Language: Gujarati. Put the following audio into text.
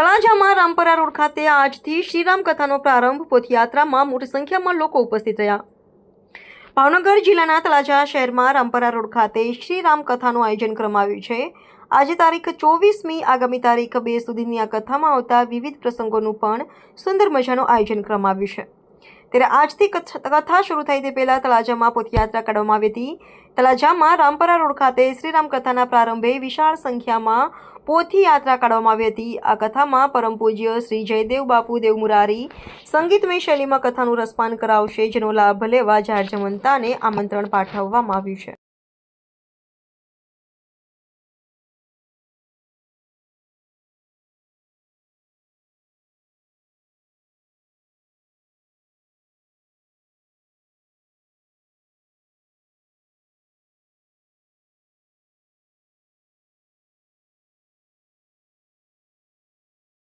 તળાજામાં રામપરા રોડ ખાતે આજથી શ્રીરામ કથાનો પ્રારંભ પોથયાત્રામાં મોટી સંખ્યામાં લોકો ઉપસ્થિત રહ્યા. ભાવનગર જિલ્લાના તળાજા શહેરમાં રામપરા રોડ ખાતે શ્રીરામ કથાનું આયોજન કરવામાં આવ્યું છે. આજે તારીખ ચોવીસમી આગામી તારીખ બે સુધીની આ કથામાં આવતા વિવિધ પ્રસંગોનું પણ સુંદર મજાનું આયોજન કરવામાં આવ્યું છે. ત્યારે આજથી કથ- શરૂ થઈ તે પહેલાં તળાજામાં પોથયાત્રા કાઢવામાં આવી હતી. તળાજામાં રામપરા રોડ ખાતે શ્રીરામ કથાના પ્રારંભે વિશાળ સંખ્યામાં પોથી યાત્રા કાઢવામાં આવી હતી. આ કથામાં પરમ પૂજ્ય શ્રી જયદેવ બાપુ દેવ મુરારી સંગીતમય શૈલીમાં કથાનું રસપાન કરાવશે, જેનો લાભ લેવા જાહેર જનતાને આમંત્રણ પાઠવવામાં આવ્યું છે.